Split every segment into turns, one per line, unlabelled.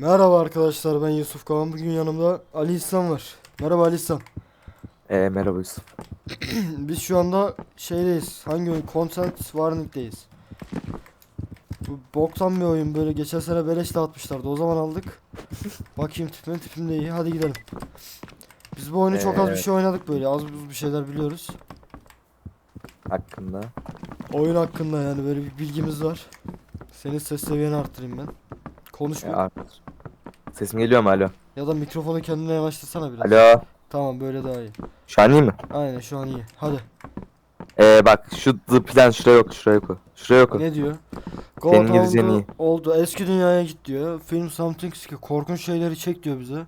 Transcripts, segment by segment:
Merhaba arkadaşlar ben Yusuf Kağan bugün yanımda Ali İhsan var. Merhaba Ali İhsan.
Ee, merhaba Yusuf.
Biz şu anda şeydeyiz. Hangi oyun? Consent Warning'deyiz. Bu boktan bir oyun böyle geçen sene beleş dağıtmışlardı. O zaman aldık. Bakayım tipim tipim de iyi. Hadi gidelim. Biz bu oyunu çok az bir
Evet.
şey oynadık böyle. Az buz bir şeyler biliyoruz.
Hakkında.
Oyun hakkında yani böyle bir bilgimiz var. Senin ses seviyeni arttırayım ben. Konuş bir.
artık. Sesim geliyor mu alo?
Ya da mikrofonu kendine yanaştırsana biraz.
Alo.
Tamam böyle daha iyi.
Şu an iyi mi?
Aynen şu an iyi. Hadi.
Ee, bak şu the plan şuraya yok şuraya yok. Şuraya yok.
Ne diyor?
Senin İngilizcen
oldu,
iyi.
oldu. Eski dünyaya git diyor. Film something ki korkunç şeyleri çek diyor bize.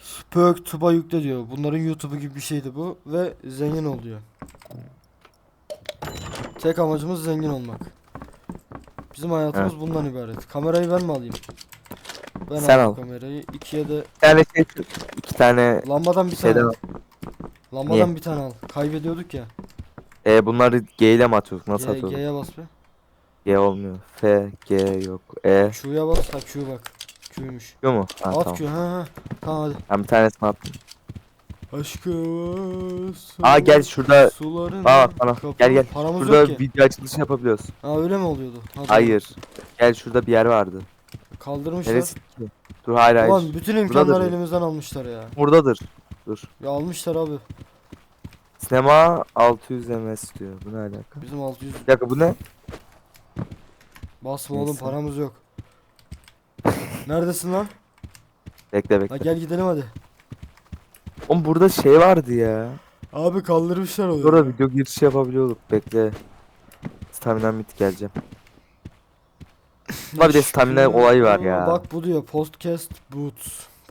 Spök tuba yükle diyor. Bunların YouTube'u gibi bir şeydi bu ve zengin ol diyor. Tek amacımız zengin olmak. Bizim hayatımız bundan ibaret. Kamerayı ben mi alayım? Ben
Sen al.
kamerayı. İkiye de
Bir tane şey iki tane
lambadan bir tane
Şeyden
al.
al.
Lambadan
Niye?
bir tane al. Kaybediyorduk ya.
ee, bunları G ile mi atıyoruz? Nasıl
G,
atıyoruz?
G'ye bas be.
G olmuyor. F, G yok. E.
Q'ya bas. Ha Q bak. Q'ymuş.
Yok mu? Ha,
At
tamam.
Q. Ha ha. Tamam hadi.
Ben bir tanesini attım.
Aşkım
Aa gel şurada.
Suların
Aa bana. Gel gel.
Paramız
Şurada
yok ki.
video açılışı yapabiliyoruz.
Ha öyle mi oluyordu? Ha, doğru.
Hayır. Gel şurada bir yer vardı.
Kaldırmışlar.
Neresi? Dur hayır hayır.
Ulan bütün imkanları elimizden almışlar ya.
Buradadır. Dur.
Ya almışlar abi.
Sinema 600 ms diyor. Bu ne alaka?
Bizim 600
Bir dakika bu ne?
basma oğlum paramız yok. Neredesin lan?
Bekle
Ha
bekle.
gel gidelim hadi.
Oğlum burada şey vardı ya.
Abi kaldırmışlar onu.
Burada video girişi yapabiliyorduk. Bekle. Stamina bit geleceğim. Bunda bir de stamina olayı var ya.
Bak bu diyor podcast boots.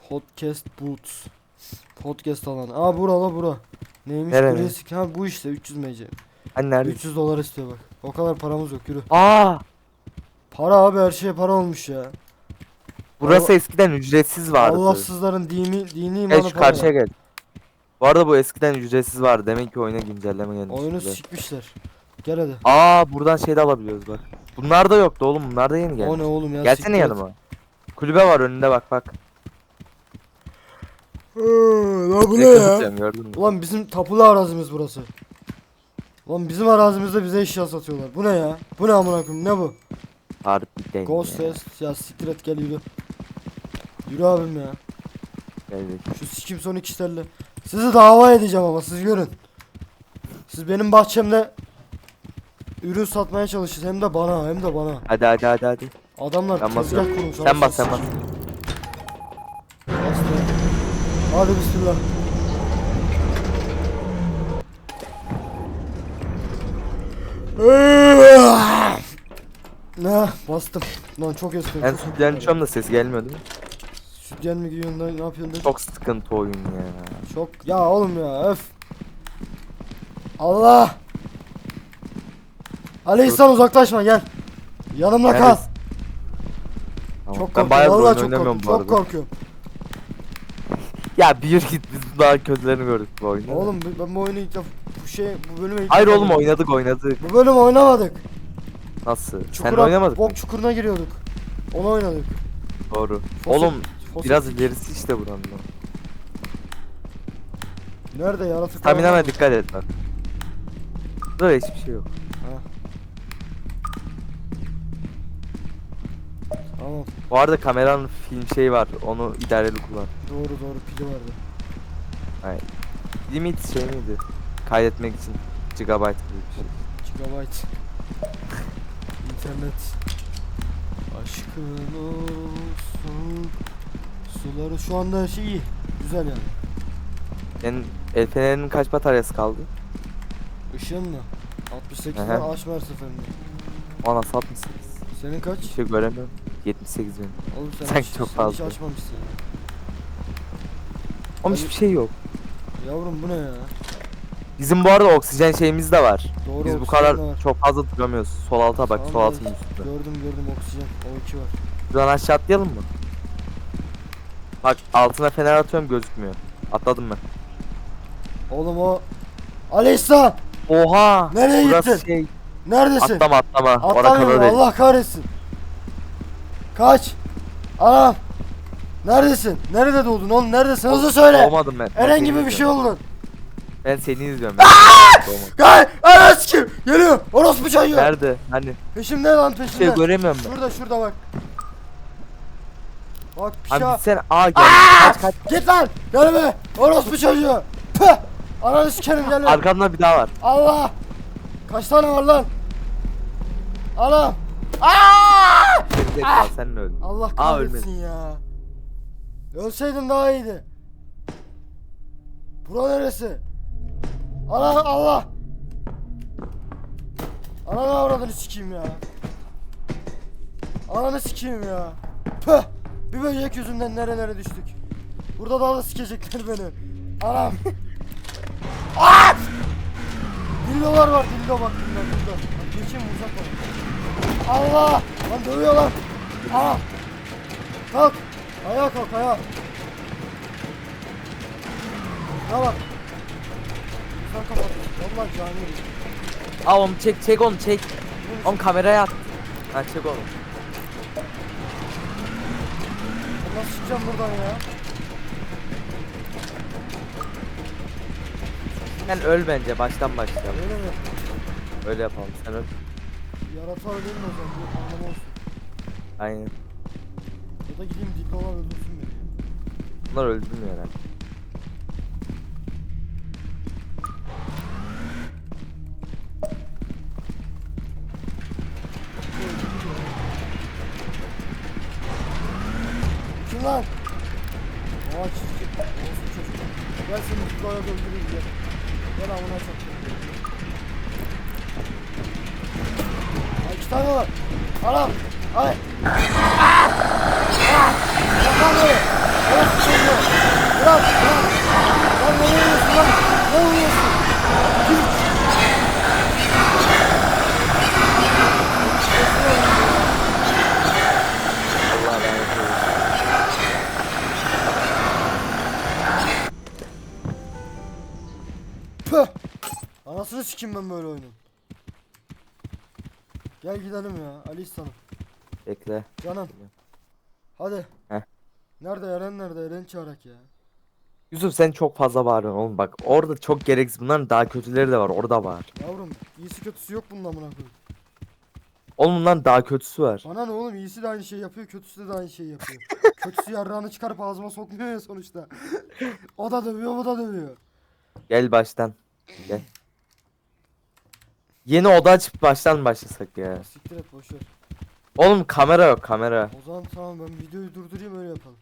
Podcast boots. Podcast alanı. Aa bura la bura. Neymiş
Nere?
Klasik. Ha bu işte 300 MC.
Hani nerede?
300 dolar istiyor bak. O kadar paramız yok yürü.
Aa!
Para abi her şeye para olmuş ya.
Burası
Allah-
eskiden ücretsiz vardı.
Allahsızların dini dini
Gel
imanı
şu
para.
karşıya gel. Bu arada bu eskiden ücretsiz vardı. Demek ki oyuna güncelleme gelmiş.
Oyunu
bize.
sikmişler. Gel hadi.
Aa buradan şey de alabiliyoruz bak. Bunlar da yoktu oğlum. Bunlar da yeni
O
geldi.
ne oğlum ya?
Gelsene
siktir et.
yanıma. Kulübe var önünde bak bak.
Hı, La bu ne
Direkt
ya?
kapatacağım, Gördün mü?
Ulan bizim tapulu arazimiz burası. Ulan bizim arazimizde bize eşya satıyorlar. Bu ne ya? Bu ne amına koyayım? Ne bu?
Harbiden
Ghost
ya.
Test. Ya siktir et gel yürü. Yürü abim ya.
Geldik.
Şu sikim son ikişlerle. Sizi dava edeceğim ama siz görün. Siz benim bahçemde ürün satmaya çalışın hem de bana hem de bana.
Hadi hadi hadi hadi.
Adamlar
Ben
tezgah
basıyorum.
kurmuş.
Sen
anasını
bas sen bas.
Bastı. Hadi bismillah. Ne bastım. Lan çok estim.
En son da ses gelmiyor değil mi?
Sütyen mi giyiyorsun lan ne yapıyorsun?
Çok sıkıntı oyun ya.
Çok ya oğlum ya öf. Allah. Ali İhsan uzaklaşma gel. Yanımda kal.
Neredesin? Tamam.
Çok
ben
korkuyorum.
bayağı
Vallahi
oyun
çok
oynamıyorum
korkuyorum.
bu
Çok korkuyorum.
Ya bir yürü git biz daha kötülerini gördük bu oyunda.
Oğlum ben bu oyunu ilk defa bu şey bu bölümü ilk
Hayır
defa
oğlum oynadık oynadık.
Bu bölüm oynamadık.
Nasıl? Sen
Çukura,
oynamadın mı?
Bok çukuruna giriyorduk. Onu oynadık.
Doğru. Oğlum
fosil-
biraz ilerisi işte buranın.
Nerede yaratık?
Stamina'na dikkat et bak. Burada hiçbir şey yok.
Tamam.
Bu arada kameranın film şeyi var. Onu idareli kullan.
Doğru doğru pili vardı.
Limit şey miydi? Kaydetmek için gigabyte gibi bir şey.
Gigabyte. İnternet. Aşkın olsun. Suları şu anda şey iyi. Güzel yani.
Senin el fenerinin kaç bataryası kaldı?
Işığın mı? 68
Aha.
var açma her seferinde.
Ana satmışsınız.
Senin kaç?
Bir şey göremiyorum. 78 benim.
Oğlum sen
Sanki
hiç,
çok
sen
fazla.
hiç açmamışsın. ya.
Ama hiçbir şey yok.
Yavrum bu ne ya?
Bizim bu arada oksijen şeyimiz de var.
Doğru
Biz bu
oksijen
kadar
de var.
çok fazla duramıyoruz. Sol alta bak, sol
Tamam,
altın üstünde.
Gördüm gördüm oksijen. O iki var.
Buradan aşağı atlayalım mı? Bak altına fener atıyorum gözükmüyor. Atladım ben.
Oğlum o... Ali İhsan!
Oha!
Nereye
Burası
gittin?
şey.
Neredesin?
Atlama atlama.
Atlamıyorum
kadar değil.
Allah kahretsin. Kaç. Anam. Neredesin? Nerede doğdun oğlum? Neredesin? Hızlı söyle.
Doğmadım ben. Ben
Eren
seni
gibi bir şey oldun.
Ben seni izliyorum. Ben.
Gel! Aras kim? Geliyor. Orospu çocuğu.
Nerede? Hani
Peşimde lan peşimde.
şey göremiyorum ben.
Şurada şurada bak. Bak
Abi
pişa.
sen aa gel. Kaç kaç.
Git lan. Gelme. Orospu çocuğu. Püh. Ananı sikerim gelme.
Arkamda bir daha var.
Allah. Kaç tane var lan? Anam. Aa!
Gerizekalı sen de öldün.
Allah
Aa,
kahretsin ya. Ölseydin daha iyiydi. Bura neresi? Ana Allah. Ananı avradını sikeyim ya. Ananı sikeyim ya. Püh. Bir böcek yüzünden nerelere düştük. Burada daha da sikecekler beni. Anam. Aa! Dildolar var dildo bak dildo dildo. Bak geçeyim uzak bak. Allah! Lan dövüyor lan. Aa! Kalk. Ayağa kalk ayağa. Ne bak. Sen kapat. Vallahi cani.
Aa oğlum çek çek onu çek. Oğlum kameraya at. Ha çek onu.
Nasıl çıkacağım buradan ya?
Sen öl bence baştan başlayalım.
Öyle mi?
Öyle yapalım sen öl.
Yaratığa ölelim o zaman. Bir anlamı olsun.
Aynen.
Ya da gideyim dildolar öldürsün beni.
Bunlar öldürmüyor herhalde.
Anasını sikeyim ben böyle oyunun. Gel gidelim ya Ali İhsan'ım.
Bekle.
Canım. Hadi.
Heh.
Nerede Eren nerede? Eren çağırak ya.
Yusuf sen çok fazla bağırıyorsun oğlum bak. Orada çok gereksiz. Bunların daha kötüleri de var. Orada var.
Yavrum iyisi kötüsü yok bunun amına koyayım.
Oğlum bunların daha kötüsü var.
Bana ne oğlum iyisi de aynı şeyi yapıyor kötüsü de aynı şeyi yapıyor. kötüsü yarrağını çıkarıp ağzıma sokmuyor ya sonuçta. o da dövüyor o da dövüyor.
Gel baştan. Gel. Yeni oda açıp baştan başlasak ya.
Siktir et boşver.
Oğlum kamera yok kamera.
O zaman tamam ben videoyu durdurayım öyle yapalım.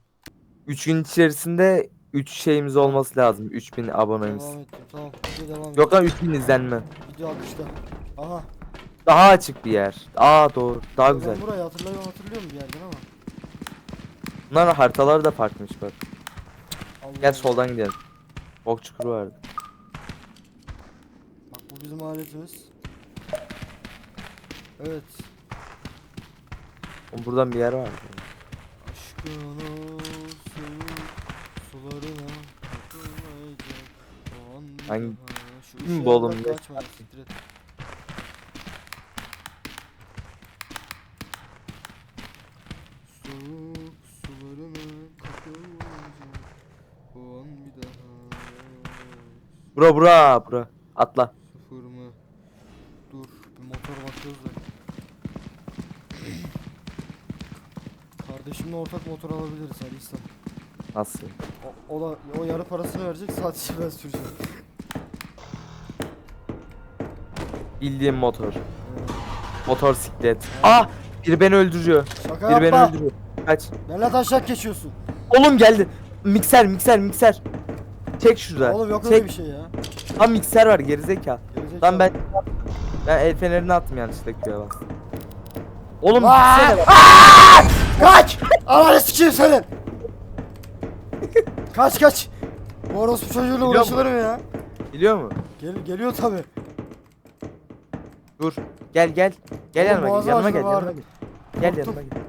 3 gün içerisinde 3 şeyimiz olması lazım. 3000 abonemiz.
Devam ettim tamam video devam
Yok lan 3000 izlenme.
Video akışta. Aha.
Daha açık bir yer. Aa doğru. Daha güzel.
Ben burayı hatırlıyorum hatırlıyorum bir yerden ama.
Bunların haritaları da farklıymış bak.
Allah
Gel soldan gidelim. Bok çukuru vardı.
Bak bu bizim aletimiz. Evet.
Oğlum buradan bir yer var.
Aşkın olsun sularına kapılmayacak o an bir
Hangi-
daha. Şu
Kim
ışığı
bu oğlum
bırak
ya?
açma, siktir et. Soğuk sularına kapılmayacak o an bir daha.
Bura bura bura. Atla.
Sıfır mı? Dur bir motor bakıyoruz da. Kardeşimle ortak motor alabiliriz Ali İhsan.
Nasıl?
O, o da o yarı parasını verecek sadece ben süreceğim.
Bildiğim motor. Motor siklet. Ah! Biri beni öldürüyor.
Şaka
Biri beni
yapma.
öldürüyor. Kaç.
Benle taşak geçiyorsun.
Oğlum geldi. Mikser mikser mikser. Çek şurada.
Oğlum yok
Çek.
öyle bir şey ya.
Lan mikser var gerizekalı.
Gerizekalı.
Lan ben ben el fenerini attım yanlışlıkla bas. Oğlum
Aa!
gitsene bak.
Kaç! Ananı sikeyim senin! kaç kaç! Bu orospu çocuğuyla
Biliyor
uğraşılır mı ya?
Biliyor mu?
Gel, geliyor tabi.
Dur. Gel gel. Gel
Oğlum
yanıma gel.
boğazı
Yanıma gel. Yanıma gel. Gel
Korktum.
yanıma gel.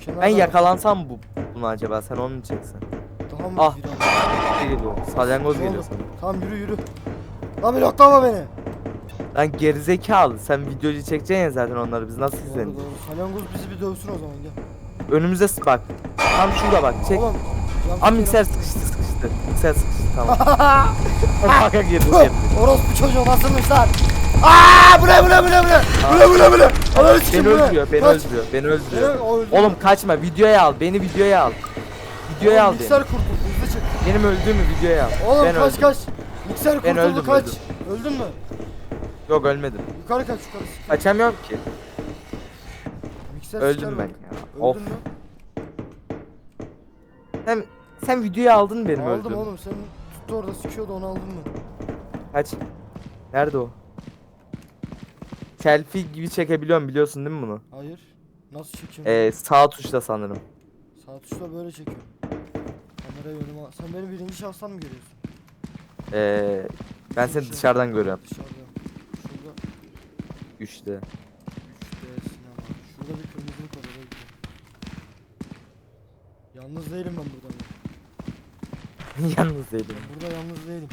Şu
Ben
bak.
yakalansam bu bunu acaba sen onu mu çeksen?
Daha mı
Ah. geliyor? Salyangoz
Ne
geliyor sana.
Tamam yürü yürü. Lan bir noklama beni.
Lan gerizekalı sen videocu çekeceksin ya zaten onları biz nasıl
Doğru doğru. Salyangoz bizi bir dövsün o zaman gel.
önümüzde s- bak. Tam şurada bak. Çek.
Oğlum. cam
Am
çekelim.
mikser sıkıştı sıkıştı. Mikser sıkıştı tamam. Kanka girdi girdi.
Orospu çocuğu nasılmış lan? Aaa bu ne bu ne bu ne bu ne? Bu ne bu ne bu ne? Ananı sikeyim
Beni
bu ne?
öldürüyor, beni
Kaç.
öldürüyor, beni
Beni
öldürüyor.
o öldürüyor.
Oğlum kaçma, videoya al, beni videoya al. Videoya al
Oğlum,
beni.
Mikser kurtuldu hızlı çık.
Benim öldüğümü videoya al.
Oğlum
ben
kaç
öldüm.
kaç. Mikser
Ben
kurtuldu
öldüm,
kaç.
öldüm.
Öldün mü?
Yok ölmedim.
Yukarı kaç yukarı.
Kaçamıyorum ki.
Mikser
Öldüm ben ya. Of.
Öldün mü?
Sen sen videoya aldın benim
Aldım
öldüğümü.
oğlum senin tuttu orada sikiyordu onu aldın mı?
Kaç. Nerede o? Selfie gibi çekebiliyorum biliyorsun değil mi bunu?
Hayır. Nasıl çekiyorsun?
Ee, sağ tuşla sanırım.
Sağ tuşla böyle çekiyorum. Kamerayı önüme. Sen beni birinci şahıstan mı görüyorsun?
Ee, ben seni
Dışarı-
dışarıdan görüyorum.
Dışarıda. Şurada.
Üçte.
3D sinema. Şurada bir kırmızılık var oraya gidiyorum. Yalnız değilim ben burada.
Yalnız değilim.
Ben burada yalnız değilim.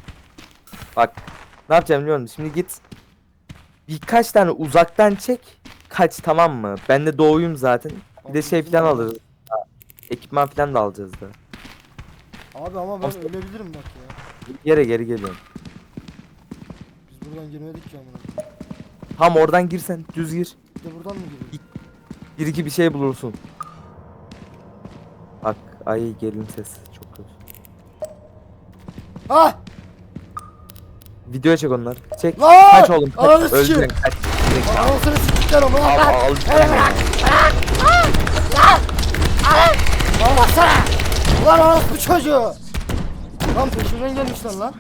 Ne yapacağım biliyor musun? Şimdi git. Birkaç tane uzaktan çek. Kaç tamam mı? Ben de doğuyum zaten. Bir de şey falan alırız. Ha, Ekipman falan da alacağız da.
Abi ama ben
Aslında-
ölebilirim bak ya.
Yere geri geliyorum.
Biz buradan girmedik ki amına.
Tam oradan girsen düz gir.
Bir de buradan mı giriyoruz?
Bir iki bir şey bulursun. Bak ay gelin sesi çok kötü.
Ah!
Video çek onları. Çek.
Lan!
Kaç oğlum kaç.
Ananı sikeyim.
Öleceksin kaç. Direkt al.
Anasını siktikler onu
Al
lan!
al.
Almasana! Ulan orospu çocuğu! Lan peşimden gelmişler lan.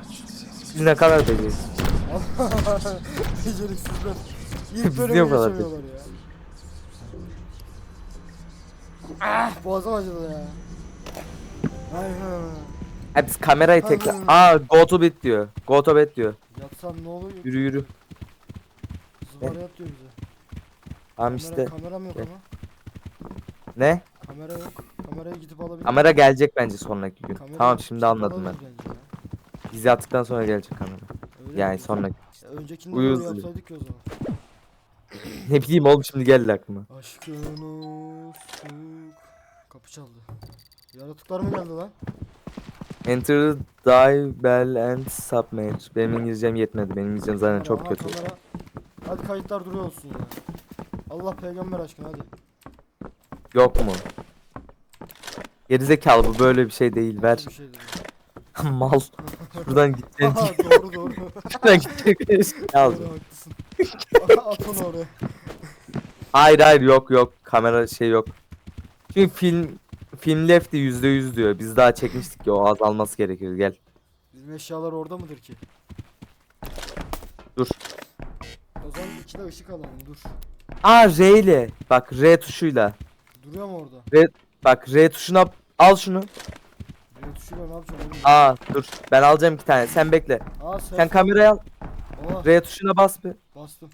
Biz ne kadar bekliyoruz?
Beceriksizler.
Biz
İlk bölümü
niye bu kadar
geçemiyorlar ya. Ah boğazım acıdı ya. Ay ha.
Ha biz kamerayı tekrar. Aa go to bed diyor. Go to bed diyor.
Yatsam ne olur?
Yürü yürü.
Zıvara yat diyor bize.
Tamam
Kamera,
işte.
kameram yok ama.
Ne?
Kamera yok. Kamerayı gidip alabilirim.
Kamera gelecek bence sonraki gün.
Kamerayı
Tamam şimdi anladım ben.
alırız bence ya.
Bizi attıktan sonra gelecek kamera.
Öyle
Yani
mi?
sonraki.
Öncekinde
Uyuz
böyle yapsaydık ya o zaman.
Ne bileyim oğlum şimdi geldi aklıma.
Aşkını sık. Kapı çaldı. Yaratıklar mı geldi lan?
Enter dive bell and submit. Benim İngilizcem yetmedi. Benim İngilizcem zaten
Kamera,
çok
aha,
kötü.
kamera. Hadi kayıtlar duruyor olsun ya. Allah peygamber aşkına hadi.
Yok mu? Gerizekalı bu böyle bir şey değil ver.
Bir şey dedi.
Mal. Şuradan gideceksin.
Aha doğru doğru.
Şuradan gideceksin.
Doğru, haklısın. At onu oraya.
Hayır hayır yok yok. Kamera şey yok. Çünkü film film left'i yüzde yüz diyor. Biz daha çekmiştik ya o azalması gerekir. Gel.
Bizim eşyalar orada mıdır ki?
Dur.
O zaman iki de ışık alalım dur.
Aa R ile. Bak R tuşuyla.
Duruyor mu orada?
Bak R tuşuna al şunu.
Tuşuyla ne yapacağım oğlum?
Aa dur. Ben alacağım iki tane. Sen bekle.
Aa
Sen kamerayı al.
Oha
R tuşuna bas bir.
bastım.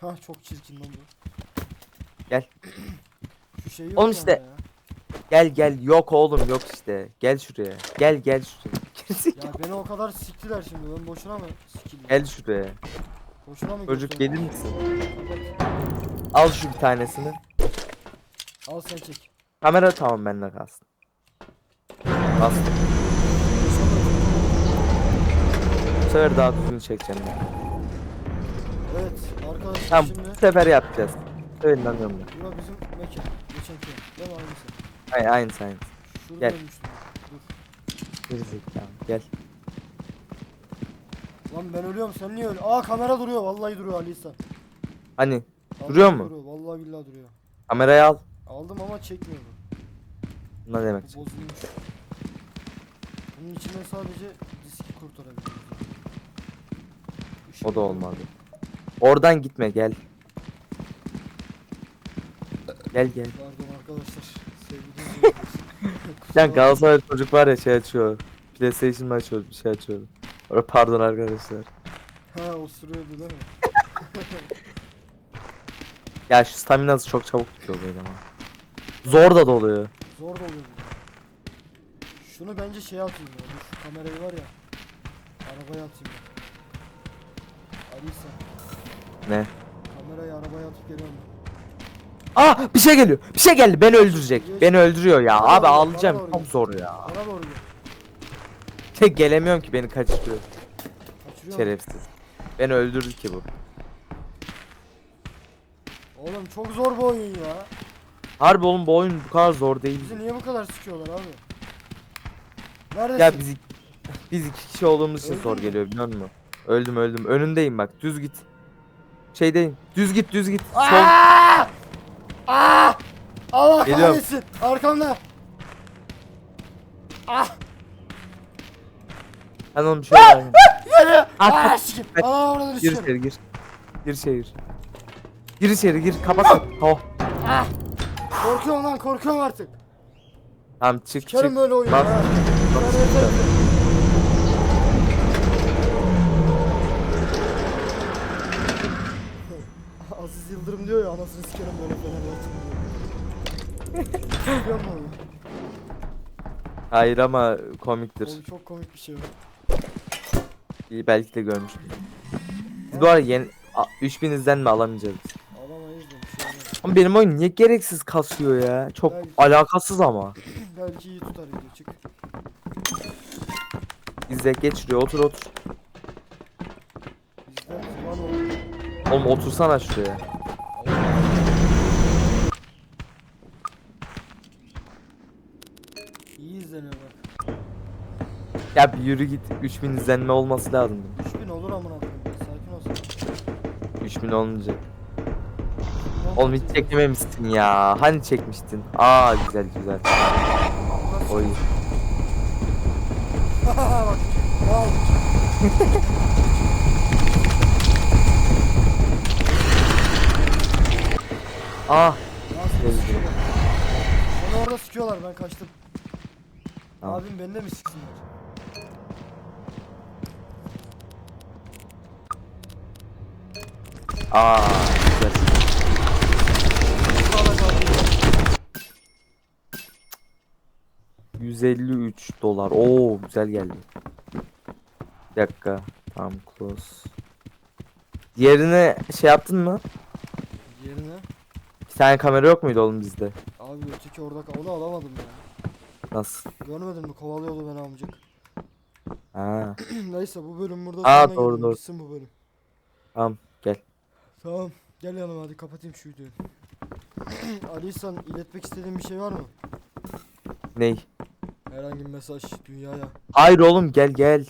Ha çok çirkin lan bu.
Gel.
Şu şey yok
Oğlum
mu
işte-
ama?
Gel gel. Yok oğlum yok işte. Gel şuraya. Gel gel şuraya.
Ya beni o kadar siktiler şimdi ben boşuna mı sikildim?
Gel şuraya.
Boşuna mı
Çocuk
gösterdim?
gelir misin? Al şu bir tanesini.
Al sen çek.
Kamera tamam bende kalsın. Bastım. Bu sefer daha düzgün çekeceğim ben.
Evet arkadaşlar
Tamam
şimdi
bu sefer yapacağız. Öyle inanıyorum ben.
Bura bizim mekan. Geçenki. Değil mi aynısı?
Hayır aynısı aynısı.
Şurada
Gel.
ölmüştüm.
Gerizekalı gel.
Lan ben ölüyorum sen niye öyle? Aa kamera duruyor vallahi duruyor Ali İhsan.
Hani
Vallahi
Duruyor mu?
Duruyor. Vallahi billahi duruyor.
kamerayı al.
Aldım ama çekmiyor bu.
Bu Ne demek?
Bu bozulmuş. Bunun içinde sadece diski kurtarabiliyoruz. Işık
O da olmadı. Oradan gitme gel. Gel gel.
Pardon arkadaşlar. Sevgili. Kusura
Lan
bakmayın.
Galatasaray çocuk var ya şey açıyor. PlayStation mı açıyor bir şey açıyor. Orada pardon arkadaşlar.
Ha osuruyordu değil mi?
Ya şu staminası çok çabuk bitiyor böyle ama. Zor da doluyor.
Zor da oluyor bu. Şunu bence şey atayım ya. Dur, Şu kamerayı var ya. Arabaya atayım ya. Ali.
Ne?
Kamerayı arabaya atıp geliyorum.
Ah bir şey geliyor. Bir şey geldi. Beni öldürecek. Beni öldürüyor ya.
Bana
Abi
doğru,
ağlayacağım.
bana doğru
Çok zor ya.
Bana doğru gel.
Tek gelemiyorum ki beni kaçırıyor.
Kaçırıyor?
Şerefsiz. Beni öldürdü ki bu.
Oğlum çok zor bu oyun ya.
Harbi oğlum bu oyun bu kadar zor değil.
Bizi niye bu kadar sıkıyorlar abi? Neredesin?
Ya biz biz iki kişi olduğumuz için
Öldün
zor
mü?
geliyor biliyor musun? Öldüm öldüm. Önündeyim bak. Düz git. Şeydeyim. Düz git düz git. Sol.
Aa! Aa! Allah
Geliyorum.
kahretsin. Arkamda. Ah!
Ben onu şöyle yapayım.
Geliyor.
Ah,
Aa,
kaç,
sikim.
kaç.
Aa orada
Gir içeri gir. Gir içeri gir. Gir içeri gir. Kapat. Oh.
Ah! Korkuyorum lan korkuyorum artık.
Tamam çık
Sikerim
çık.
böyle oyunu. Aziz Yıldırım diyor ya anasını sikerim böyle Fenerbahçe diyor. Biliyor musun onu?
Hayır ama komiktir.
Oğlum çok komik bir şey o.
İyi, belki de görmüşüm. Biz bu arada yeni a- 3000 izlenme alamayacağız.
Alamayız da bir şey olmaz.
Ama benim oyun niye gereksiz kasıyor ya? Çok
Belki.
alakasız ama.
Belki iyi tutar video çık.
İzle geç şuraya otur otur.
Oğlum.
Otursana şuraya.
İyi izleniyor bak.
Ya bir yürü git. 3000 izlenme olması lazım.
3000 olur amına koyayım. Sakin ol sen.
3000 olmayacak. Oğlum hiç çekmemişsin ya. Hani çekmiştin? Aa güzel güzel. Oy.
Bak. Al.
Ah.
Nasıl sıkıyorlar? Beni orada sıkıyorlar ben kaçtım.
Tamam.
Abim beni de mi sıksınlar?
Aa güzel. 153 dolar. Oo güzel geldi. Bir dakika. Tamam close. Diğerine şey yaptın mı?
Yerine.
Bir tane kamera yok muydu oğlum bizde?
Abi öteki orada onu alamadım ya.
Nasıl?
Görmedin mi kovalıyordu beni amcık.
Ha.
Neyse bu bölüm burada
Aa,
sonuna
doğru, doğru.
bitsin bu bölüm.
Tamam gel.
Tamam gel yanıma hadi kapatayım şu videoyu. Ali İhsan iletmek istediğin bir şey var mı?
Ney?
Herhangi bir mesaj dünyaya.
Hayır oğlum gel gel.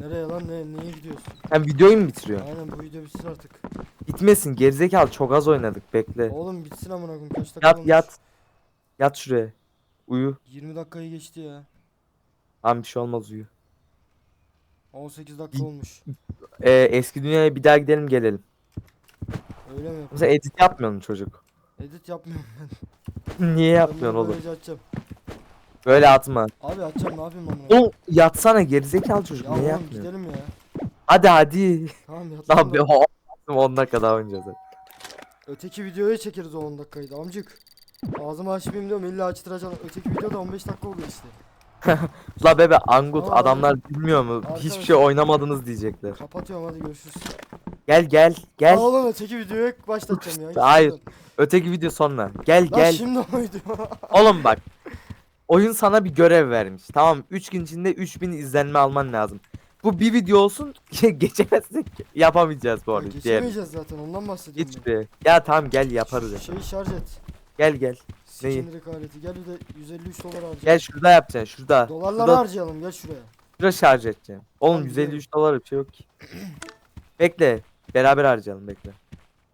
Nereye lan ne, neye gidiyorsun?
Sen videoyu mu bitiriyorsun?
Aynen bu video bitsin artık.
Bitmesin gerizekalı çok az oynadık bekle.
Oğlum bitsin amına koyayım kaç dakika
Yat
olmuş?
yat. Yat şuraya. Uyu.
20 dakikayı geçti ya.
Tamam bir şey olmaz uyu.
18 dakika olmuş.
Ee, eski dünyaya bir daha gidelim gelelim.
Öyle mi?
Mesela edit yapmıyor mu çocuk?
Edit yapmıyorum
Niye
ben.
yapmıyorsun
Ben
oğlum?
böylece açacağım.
Böyle atma.
Abi açacağım ne yapayım amına
Oğlum yatsana gerizekalı çocuk
Ya
niye
oğlum
yapmıyor?
gidelim ya.
Hadi hadi.
Tamam
Lan
yatalım da.
10 dakika daha oynayacağız. hadi.
Öteki videoya çekeriz o 10 dakikayı da amcık. Ağzımı açmayayım diyorum illa açtıracağım. Öteki videoda 15 dakika oluyor işte.
La bebe Angut
Tamam,
adamlar bilmiyor mu? Hiçbir şey oynamadınız diyecekler.
Kapatıyorum hadi görüşürüz.
Gel gel gel.
Aa, oğlum öteki videoyu başlatacağım ya.
Hayır. Öteki video sonra. Gel
Lan
gel.
şimdi oydu.
Oğlum bak. Oyun sana bir görev vermiş. Tamam 3 gün içinde 3000 izlenme alman lazım. Bu bir video olsun geçemezsek yapamayacağız bu arada.
Geçemeyeceğiz zaten ondan bahsediyorum ben.
şuraya. Ya tamam gel yaparız. ya.
Şeyi şarj et.
Gel gel. Neyi?
Sikindirik aleti. Gel bir de 153 dolar harcayalım.
Gel şurada yapacaksın şurada.
Dolarla
Şurada,
harcayalım gel şuraya.
şurada şarj edeceğim. Oğlum
Tamam,
153 dolar bir şey yok ki. bekle. Beraber harcayalım bekle.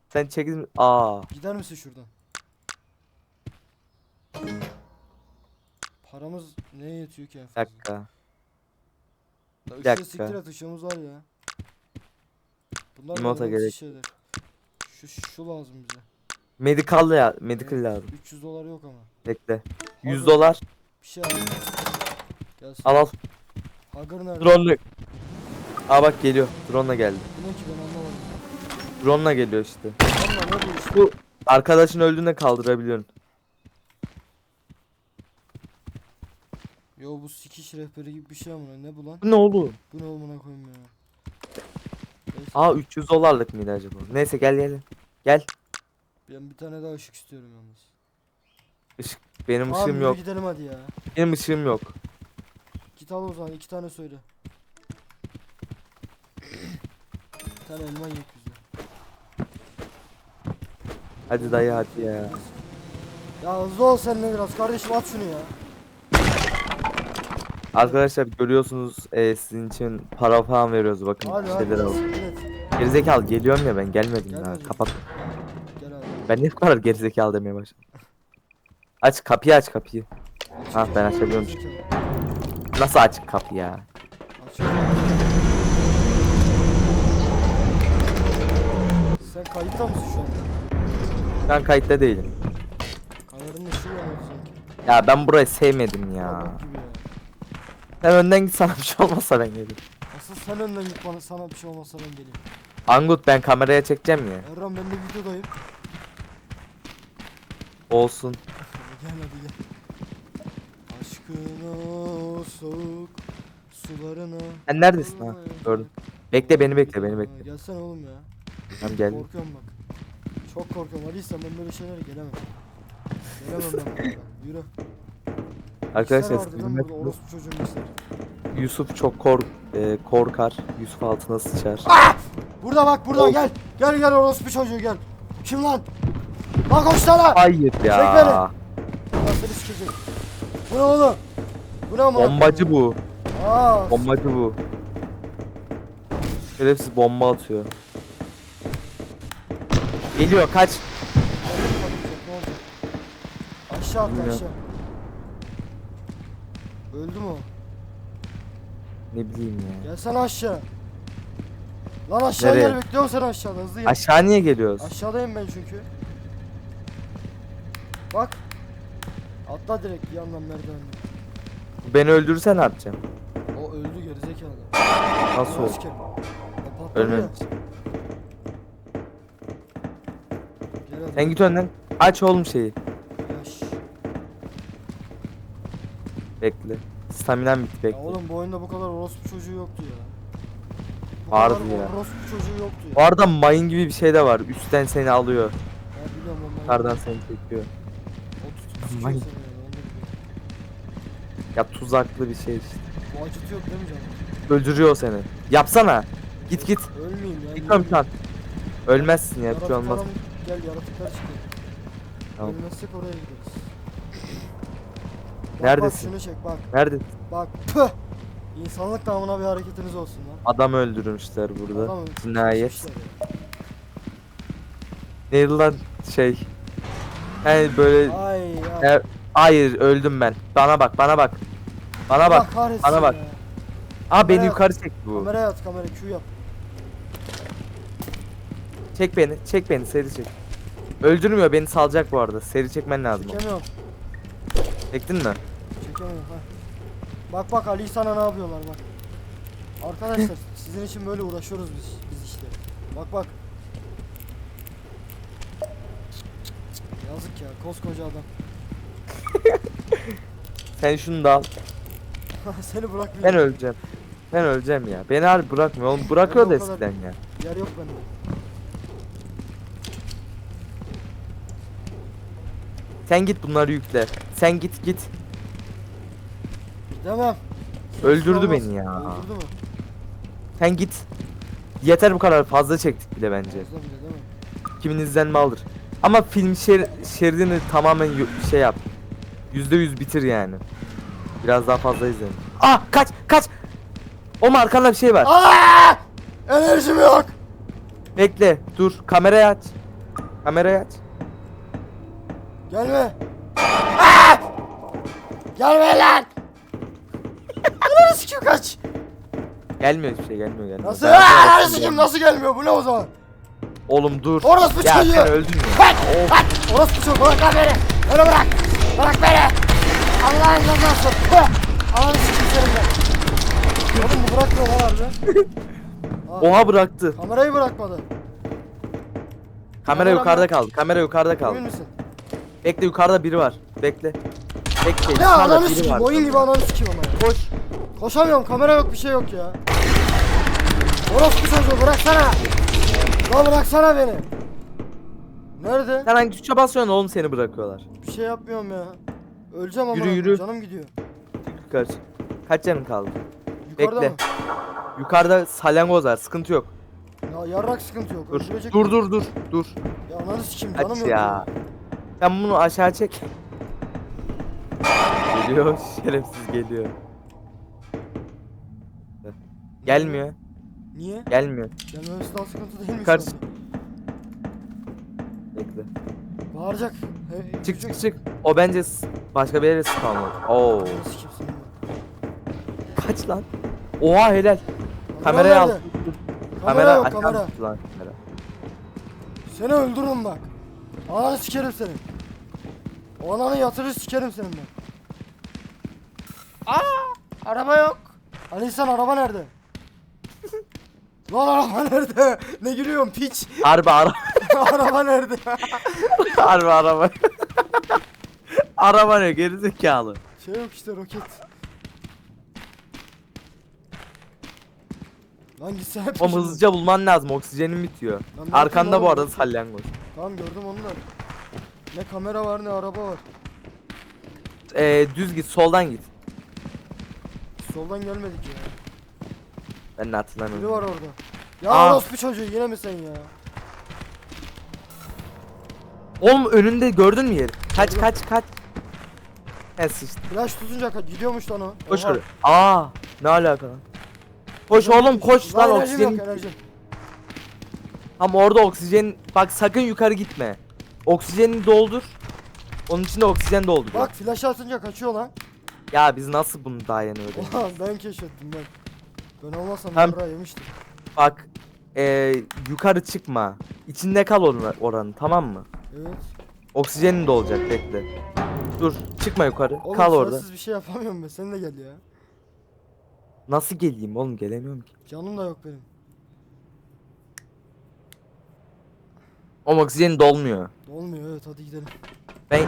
Sen çekil. Aa.
Gider misin şuradan? Paramız neye yetiyor ki
Bir
fazla?
dakika.
Ya
dakika.
siktir et ışığımız var ya. Bunlar
Limota
önemsiz
gerek
şeyler. Şu, şu lazım bize.
Medical ya. Medical
Evet,
lazım.
300 dolar yok ama.
Bekle. 100
Abi.
dolar.
Bir şey alayım. Gelsin.
Al al.
Hagar nerede?
Drone'lu. Aa bak geliyor. Drone'la geldi.
Bu ne ki ben anlamadım.
Drone'la geliyor işte.
Anla ne bu işte?
Bu arkadaşın öldüğünde kaldırabiliyorsun.
Yo bu sikiş rehberi gibi bir şey ama ne bu lan?
Bu ne oğlum?
Bu ne olmana koyayım ya. Neyse.
Aa 300 dolarlık mıydı acaba? Neyse gel gel. Gel.
Ben bir tane daha ışık istiyorum yalnız.
Işık benim
Tamam
ışığım
yürü
yok.
gidelim hadi ya.
Benim ışığım yok.
Git al o zaman iki tane söyle. bir tane elma yiyek bize.
Hadi dayı hadi ya.
Ya hızlı ol sen de biraz kardeşim at şunu ya.
Arkadaşlar görüyorsunuz e, sizin için para falan veriyoruz bakın
Hadi hadi.
şeyler al.
Evet.
Gerizekalı geliyorum ya ben gelmedim ya
Gelmedin.
kapat.
Gel abi.
Ben ne kadar gerizekalı demeye başladım. Aç kapıyı aç kapıyı. Ha, ben açabiliyorum. Nasıl aç kapıyı ya?
Sen kayıtta mısın şu anda?
Ben kayıtta değilim.
Kameranın ışığı yanıyor sanki.
Ya ben burayı sevmedim ya.
Gibi ya.
Sen önden git sana bir şey olmazsa ben gelirim.
Asıl sen önden git bana sana bir şey olmazsa ben geleyim.
Angut ben kameraya çekeceğim ya.
Erran ben de videodayım.
Olsun.
Gel hadi gel. Aşkın o soğuk sularına.
Sen neredesin ha? Gördüm. Bekle beni bekle beni bekle.
Gelsene oğlum ya.
Tamam geldim.
Korkuyorum bak. Çok korkuyorum. Aliysa ben böyle şeylere gelemem. Gelemem ben. Yürü.
Arkadaşlar
vardı lan orospu çocuğun.
Yusuf çok kork e, korkar. Yusuf altına sıçar.
Burada bak burada
Of.
gel. Gel gel orospu çocuğu gel. Kim lan? Lan koşsana.
Hayır
Çek
ya.
Lan seni sikecek. Bu ne oğlum? Bu ne amına
Bombacı
koyayım?
bu.
Aa.
Bombacı bu. Şerefsiz bomba atıyor. Geliyor kaç.
Ne oldu? Aşağı atla
Bilmiyorum.
aşağı. Öldü mü o?
Ne bileyim ya.
Gelsene aşağı. Lan aşağı
Nereye?
gel bekliyorum seni aşağıda hızlı gel.
Aşağı niye geliyoruz?
Aşağıdayım ben çünkü. Bak. Atla direkt yandan merdivenden.
Beni öldürürsen ne yapacağım?
O öldü gerizekalı.
Nasıl oldu?
sikerim. O patladı ya.
Ölmemiş.
Gel hadi.
Sen git önden. Aç oğlum şeyi. Bekle. Staminen bitti
Ya
bekle.
oğlum bu oyunda bu kadar orospu çocuğu yoktu ya. Bu
Vardı
kadar
ya.
orospu çocuğu yoktu ya.
Bu arada mayın gibi bir şey de var. Üstten seni alıyor.
Ya biliyorum onları.
Yukarıdan seni çekiyor.
O tutup seni yani, onu da biliyorum.
Ya tuzaklı bir şey işte.
Bu acıtıyor değil mi canım?
Öldürüyor seni. Yapsana. Git git.
Ölmeyeyim ya.
Gitmem şu an. Ölmezsin ya bir şey olmaz.
Gel yaratıklar çıkıyor.
Tamam.
Ölmezsek oraya gideriz. Bak,
Neredesin?
Bak şunu çek bak.
Nerede?
Bak püh. İnsanlık namına bir hareketiniz olsun lan.
Adam öldürmüşler burada.
Adam
Cinayet. Neydi lan şey? Yani böyle
Ay ay.
E, hayır öldüm ben. Bana bak bana bak. Bana bak. bana bak.
ya.
Aa beni yukarı çek bu.
Kameraya at kamera Q yap.
Çek beni. Çek beni seri çek. Öldürmüyor beni salacak bu arada. Seri çekmen lazım.
Çekemiyorum.
Çektin mi?
Çekemiyorum ha. Bak bak Ali sana ne yapıyorlar bak. Arkadaşlar sizin için böyle uğraşıyoruz biz biz işte. Bak bak. Yazık ya koskoca adam.
Sen şunu da al.
Seni bırakmıyor.
Ben öleceğim. Ben öleceğim ya. Beni harbi bırakmıyor. Oğlum bırakıyor da
kadar-
eskiden ya.
Yer yok bende.
Sen git bunları yükle. Sen git git.
Demem.
Öldürdü beni ya.
Öldürdü mü?
Sen git. Yeter bu kadar fazla çektik bile bence.
Fazla bile değil mi?
Kimin izlenme alır. Ama film şer şeridini tamamen şey yap. Yüzde yüz bitir yani. Biraz daha fazla izleyin. Ah kaç kaç. O arkanda bir şey var.
Aa! Enerjim yok.
Bekle dur kamerayı aç. Kamerayı aç.
Gelme. Aa! Gelme lan. Sikeyim kaç.
Gelmiyor hiçbir şey gelmiyor gelmiyor.
Nasıl?
Ben
Aa,
bakayım
sikeyim
gelmiyor.
nasıl gelmiyor bu ne o zaman?
Oğlum dur.
Orospu
ya
çocuğu.
sen öldün ya.
Bak bak. Orospu çocuğu bırak lan beni. Beni bırak. Bırak beni. Allah'ın cezası. Püh. Ananı sikeyim senin ben. Oğlum bu bırakmıyor lan harbi. Aa,
Oha bıraktı.
Kamerayı bırakmadı.
Kamera
Kamera
yukarıda kaldı. Kamera yukarıda
Emin
kaldı.
misin?
Bekle yukarıda biri var. Bekle. Bekle.
Ya
yukarıda
ananı
biri
sikeyim.
var.
Oyun gibi ananı sikeyim ama.
Koş.
Koşamıyorum kamera yok bir şey yok ya. Orospu çocuğu bıraksana. Lan bıraksana beni. Nerede?
Sen hangi tuşa basıyorsun oğlum seni bırakıyorlar.
Bir şey yapmıyorum ya. Öleceğim ama
Yürü, yürü.
canım gidiyor.
Yukarı çık. Kaç canın kaldı?
Yukarıda
Bekle.
mı?
Yukarıda salyangoz var sıkıntı yok.
Ya yarrak sıkıntı yok.
Dur
Öldürecek
dur
mi?
dur dur dur.
Ya ananı sikeyim canım
Kaç
yok.
ya. Sen bunu aşağı çek. Geliyor şerefsiz geliyor. Gelmiyor.
Niye?
Gelmiyor.
Gelmemesi daha sıkıntı değil mi? Anda?
Bekle.
Bağıracak. He,
Çık çık çık. O bence s- başka bir yere spawn oldu. Oo. Kaç lan? Oha helal.
Kamera
Kamerayı al.
nerede?
Kamera,
Kamera yok kamera.
lan kamera.
Seni öldürürüm bak. Ananı sikerim seni. O ananı yatırır sikerim senin ben. Aa! Araba yok. Ali insan araba nerede? Lan araba nerede? Ne gülüyorsun piç?
Harbi ara
araba nerede?
harbi araba. araba ne gerizekalı.
şey yok işte roket. Lan gitsene
Oğlum
peşimden.
hızlıca bulman lazım oksijenin bitiyor.
Lan ne
Arkanda
yapayım
bu
oğlum?
arada salyangoz.
Tamam gördüm onu da. Ne kamera var ne araba var.
Ee, düz git soldan git.
Soldan gelmedik ya.
Ben de
Biri
hatırlamıyorum.
var orada. Ya
Aa.
orospu çocuğu yine mi sen ya?
Oğlum önünde gördün mü yeri? Kaç
Gördüm.
kaç kaç. He sıçtı.
Flash tutunca ka- gidiyormuş lan o.
Koş
Oha.
oraya. Aa ne alaka lan? Koş oğlum koş lan
enerjim
oksijen.
yok enerjim.
Tam orada oksijen. Bak sakın yukarı gitme. Oksijeni doldur. Onun içinde oksijen doldur.
Bak flash atınca kaçıyor lan.
Ya biz nasıl bunu dayanıyoruz?
Oha ben keşfettim ben. Ben olmasam
Hem-
yarrağı yemiştim.
Bak ee, yukarı çıkma. İçinde kal or- oranın tamam mı?
Evet.
Oksijenin de olacak bekle. Dur çıkma yukarı.
Oğlum
kal orada.
sensiz bir şey yapamıyorum ben. Sen de gel ya.
Nasıl geleyim oğlum gelemiyorum ki.
Canım da yok benim.
Oğlum oksijenin dolmuyor.
Olmuyor evet hadi gidelim.
Ben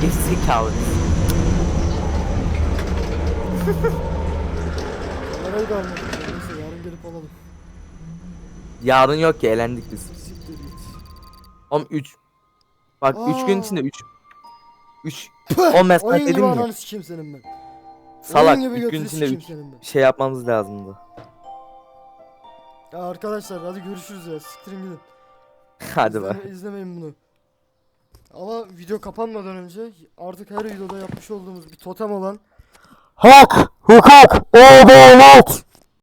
gerizekalı.
Kamerayı da almadık. ya. Neyse yarın gelip alalım.
Yarın yok ki elendik biz.
Siktir git.
Oğlum 3. Bak 3 gün
Aa.
içinde 3. 3
Püh!
Oğlum ben sana
Oyun gibi
dedim ya.
ananı sikeyim senin ben.
salak
Oyun gibi
3 gün
götünü
içinde
sikeyim
3
senin ben.
şey yapmamız lazımdı.
Ya arkadaşlar hadi görüşürüz ya. Siktirin gidin.
Hadi bak.
İzleme- İzlemeyin bunu. Ama video kapanmadan önce artık her videoda yapmış olduğumuz bir totem olan
Hak, hukuk, adalet.